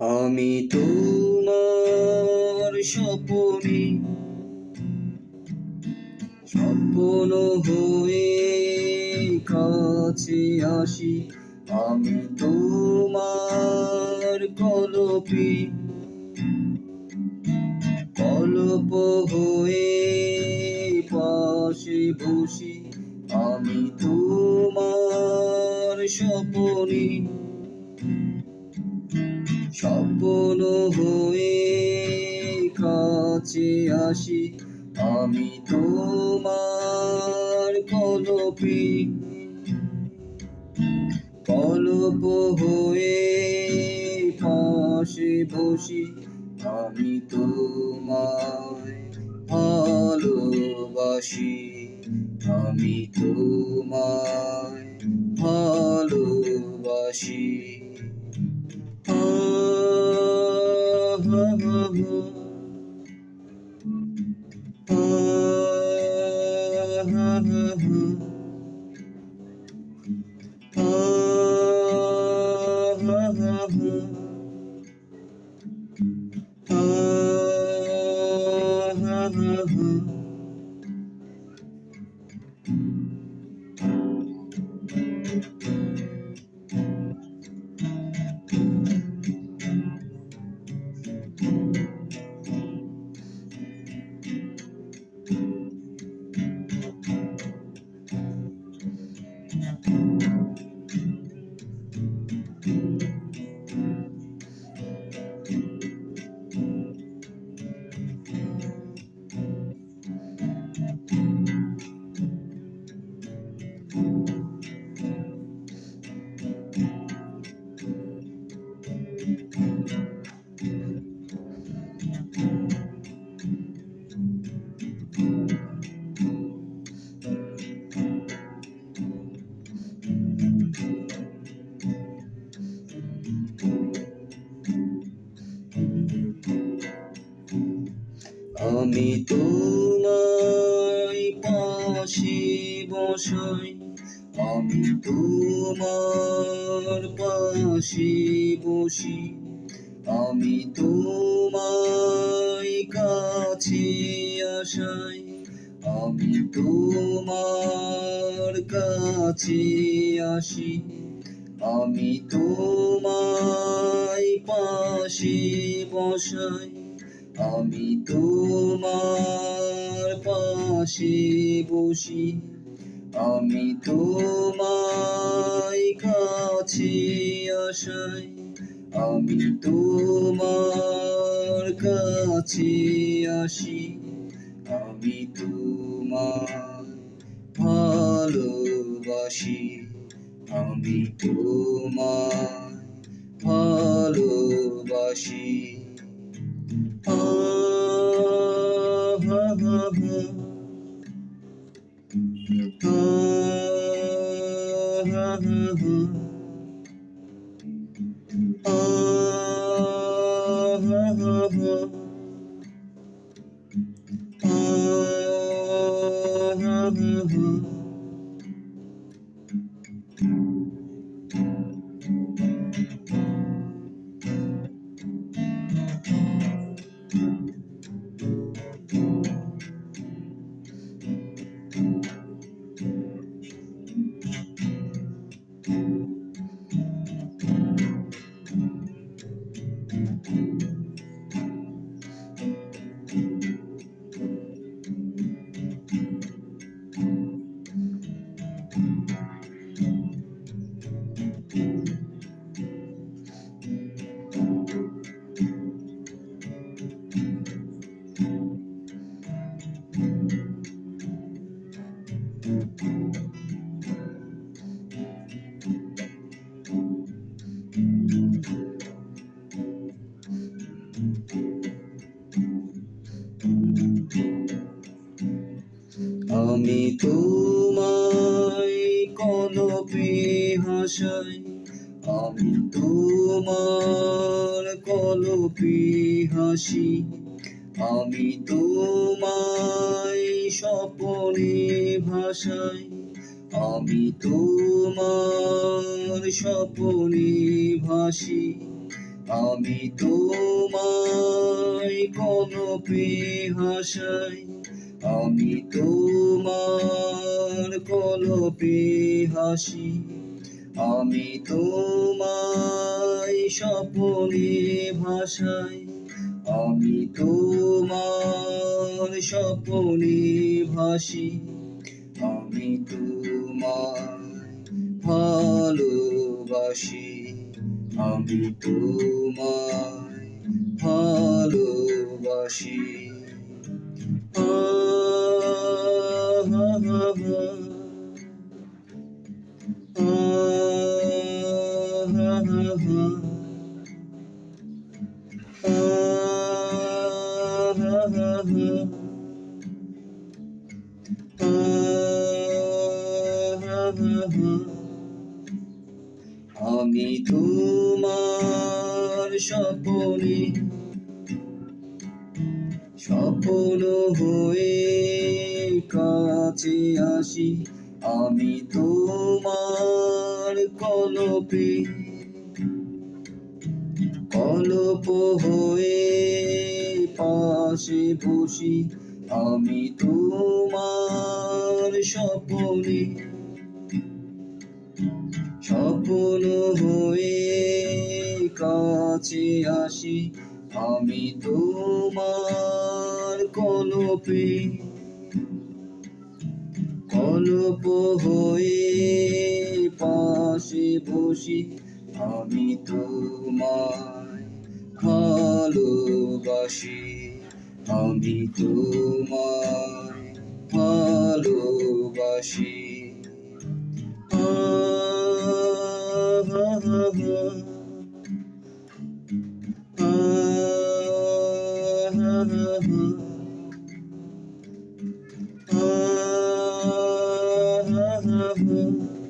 আমি তোমার স্বপনে, স্বপ্ন হয়ে কাছে আসি। আমি তোমার কলপে, কলপ হয়ে পাশে বসি। আমি তোমার স্বপনে স্বপ্ন হয়ে কাছে আসি। আমি তোমার কলপে। কলপ হয়ে পাশে বসি। আমি তোমায় ভালোবাসি। আমি তোমায় ভালোবাসি। Mm-hmm. হা হা আমি তোমায় পাশে বসাই, আমি তোমার পাশে বসি, আমি তোমায় কাছে আসাই, আমি তোমার কাছে আসি, আমি তোমায় পাশে বসাই। আমি তোমার পাশে বসি, আমি তোমায় কাছে আসাই আমি তোমার কাছে আসি, আমি তোমার ভালোবাসি, আমি তোমার ভালোবাসি। Oh, আমি তোমায় কলপে হাসাই, আমি তোমার কলপে হাসি, আমি তোমায় স্বপনে ভাসাই, আমি তোমার স্বপনে ভাসি, আমি তোমায় হাসাই আমি তোমার কলপে হাসি আমি তোমায় স্বপনে ভাসাই, আমি তোমার স্বপনে ভাসি। আমি তোমায় ভালোবাসি, আমি তোমায় ভালোবাসি আমি তোমার স্বপনে স্বপ্ন হয়ে কাছে আসি। আমি তোমার কলপে, কলপ হয়ে পাশে বসি। আমি তোমার স্বপনে, স্বপ্ন হয়ে কাছে আসি। আমি তোমার কলপে কলপ হয়ে পাশে বসি। আমি তোমায় ভালোবাসি। আমি তোমায় ভালোবাসি। brother.